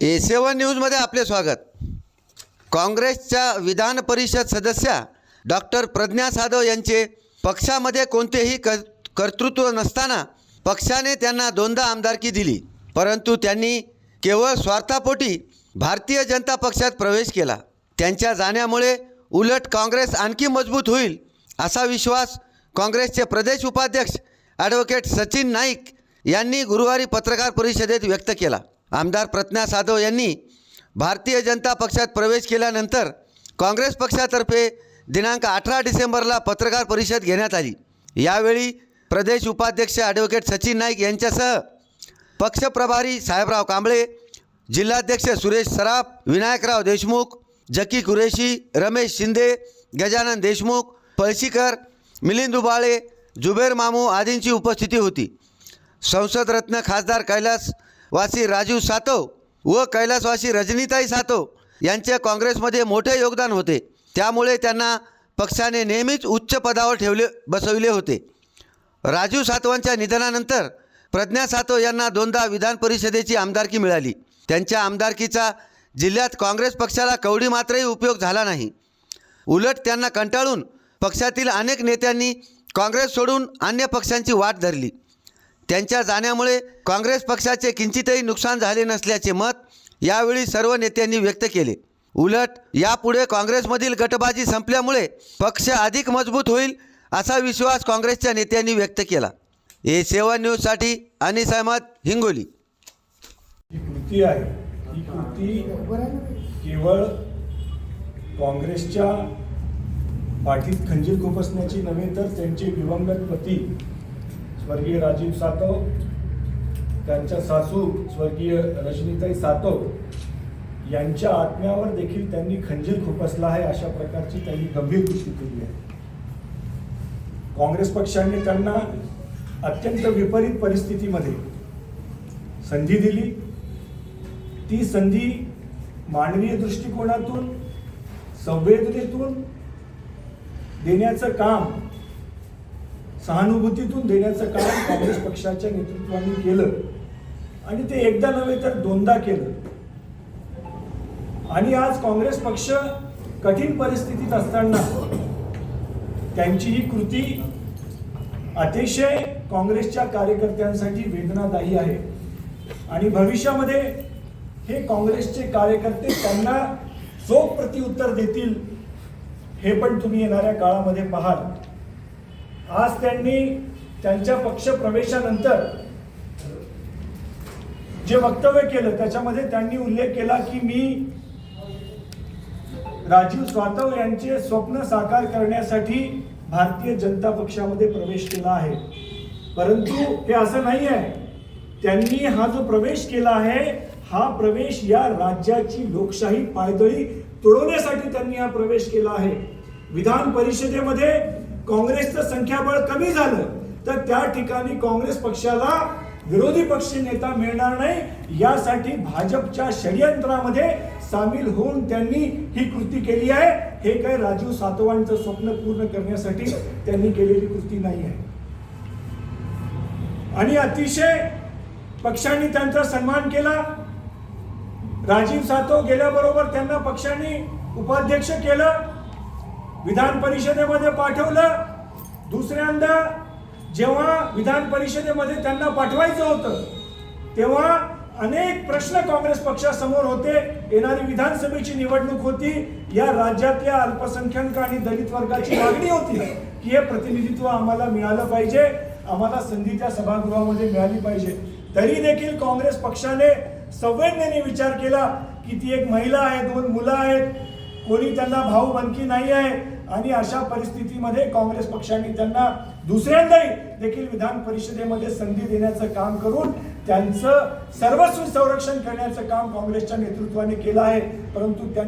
ए सेवन न्यूजमध्ये आपले स्वागत. काँग्रेसच्या विधान परिषद सदस्या डॉक्टर प्रज्ञा साधव यांचे पक्षामध्ये कोणतेही क कर्तृत्व नसताना पक्षाने त्यांना दोनदा आमदारकी दिली. परंतु त्यांनी केवळ स्वार्थापोटी भारतीय जनता पक्षात प्रवेश केला. त्यांच्या जाण्यामुळे उलट काँग्रेस आणखी मजबूत होईल असा विश्वास काँग्रेसचे प्रदेश उपाध्यक्ष ॲडव्होकेट सचिन नाईक यांनी गुरुवारी पत्रकार परिषदेत व्यक्त केला. आमदार प्रज्ञा साधव यांनी भारतीय जनता पक्षात प्रवेश केल्यानंतर काँग्रेस पक्षातर्फे दिनांक अठरा डिसेंबरला पत्रकार परिषद घेण्यात आली. यावेळी प्रदेश उपाध्यक्ष ॲडव्होकेट सचिन नाईक यांच्यासह पक्षप्रभारी साहेबराव कांबळे जिल्हाध्यक्ष सुरेश सराफ विनायकराव देशमुख जकी कुरेशी रमेश शिंदे गजानन देशमुख पळशीकर मिलिंद दुबाळे जुबेर मामू आदींची उपस्थिती होती. संसदरत्न खासदार कैलास वासी राजीव सातव व कैलासवासी रजनीताई सातव यांचे काँग्रेसमध्ये मोठे योगदान होते. त्यामुळे त्यांना पक्षाने नेहमीच उच्च पदावर ठेवले बसविले होते. राजीव सातवांच्या निधनानंतर प्रज्ञा सातव यांना दोनदा विधान परिषदेची आमदारकी मिळाली. त्यांच्या आमदारकीचा जिल्ह्यात काँग्रेस पक्षाला कवडी मात्रही उपयोग झाला नाही. उलट त्यांना कंटाळून पक्षातील अनेक नेत्यांनी काँग्रेस सोडून अन्य पक्षांची वाट धरली. त्यांच्या जाण्यामुळे काँग्रेस पक्षाचे किंचितही नुकसान झाले नसल्याचे मत यावेळी सर्व नेत्यांनी व्यक्त केले. उलट यापुढे काँग्रेसमधील गटबाजी संपल्यामुळे पक्ष अधिक मजबूत होईल असा विश्वास काँग्रेसच्या नेत्यांनी व्यक्त केला. ए सेवन न्यूजसाठी अनिस अहमद हिंगोली. कृती आहे ही कृती केवळ काँग्रेसच्या पाठीत खंजीर खुपसण्याची नव्हे तर त्यांचे दिवंगत पती स्वर्गीय राजीव सातव त्यांच्या सासू स्वर्गीय रजनीताई सातव यांच्या आत्म्यावर देखील त्यांनी खंजीर खुपसला आहे अशा प्रकारची त्यांनी गंभीर कृती केली आहे. काँग्रेस पक्षाने त्यांना अत्यंत विपरीत परिस्थितीमध्ये संधी दिली. ती संधी मानवीय दृष्टिकोनातून संवेदनेतून देण्याचं काम सहानुभूतीतून देण्याचं काम काँग्रेस पक्षाच्या नेतृत्वाने केलं. आणि ते एकदा नव्हे तर दोनदा केलं. आणि आज काँग्रेस पक्ष कठीण परिस्थितीत असताना त्यांची ही कृती अतिशय काँग्रेसच्या कार्यकर्त्यांसाठी वेदनादायी आहे. आणि भविष्यामध्ये हे काँग्रेसचे कार्यकर्ते त्यांना चोख प्रत्युत्तर देतील हे पण तुम्ही येणाऱ्या काळामध्ये पाहाल. आज त्यांनी त्यांच्या पक्ष प्रवेशानंतर जे वक्तव्य केलं त्याच्यामध्ये त्यांनी उल्लेख केला की मी राजीव स्वातव यांचे स्वप्न साकार करण्यासाठी भारतीय जनता पक्षामध्ये प्रवेश केला आहे. परंतु हे असं नाही आहे त्यांनी हा जो प्रवेश केला आहे हा प्रवेश या राज्याची लोकशाही पायदळी तोडवण्यासाठी त्यांनी हा प्रवेश केला आहे. विधान परिषदेमध्ये काँग्रेसचं संख्याबळ कमी झालं तर त्या ठिकाणी काँग्रेस पक्षाला विरोधी पक्ष नेता मिळणार नाही. यासाठी भाजपच्या षडयंत्रामध्ये सामील होऊन त्यांनी ही कृती केली आहे. हे काय राजीव सातवांचं स्वप्न पूर्ण करण्यासाठी त्यांनी केलेली कृती नाही आहे. आणि अतिशय पक्षांनी त्यांचा सन्मान केला. राजीव सातव गेल्याबरोबर त्यांना पक्षांनी उपाध्यक्ष केलं. विधान परिषदेमध्ये पाठवलं. दुसऱ्यांदा जेव्हा विधान परिषदेमध्ये त्यांना पाठवायचं होतं तेव्हा अनेक प्रश्न काँग्रेस पक्षासमोर होते. येणारी विधानसभेची निवडणूक होती. या राज्यातल्या अल्पसंख्याक आणि दलित वर्गाची मागणी होती की हे प्रतिनिधित्व आम्हाला मिळालं पाहिजे. आम्हाला संधी त्या सभागृहामध्ये मिळाली पाहिजे. तरी देखील काँग्रेस पक्षाने संवेदनेने विचार केला की ती एक महिला आहे दोन मुलं आहेत. कोणी त्यांना भाऊ बनकी नाही आहे. आणि अशा परिस्थितीमध्ये काँग्रेस पक्षाने त्यांना दुसऱ्यांदाही देखील विधान परिषदेमध्ये संधी देण्याचं काम करून त्यांचं सर्वस्व संरक्षण करण्याचं काम काँग्रेसच्या नेतृत्वाने केलं आहे. परंतु त्या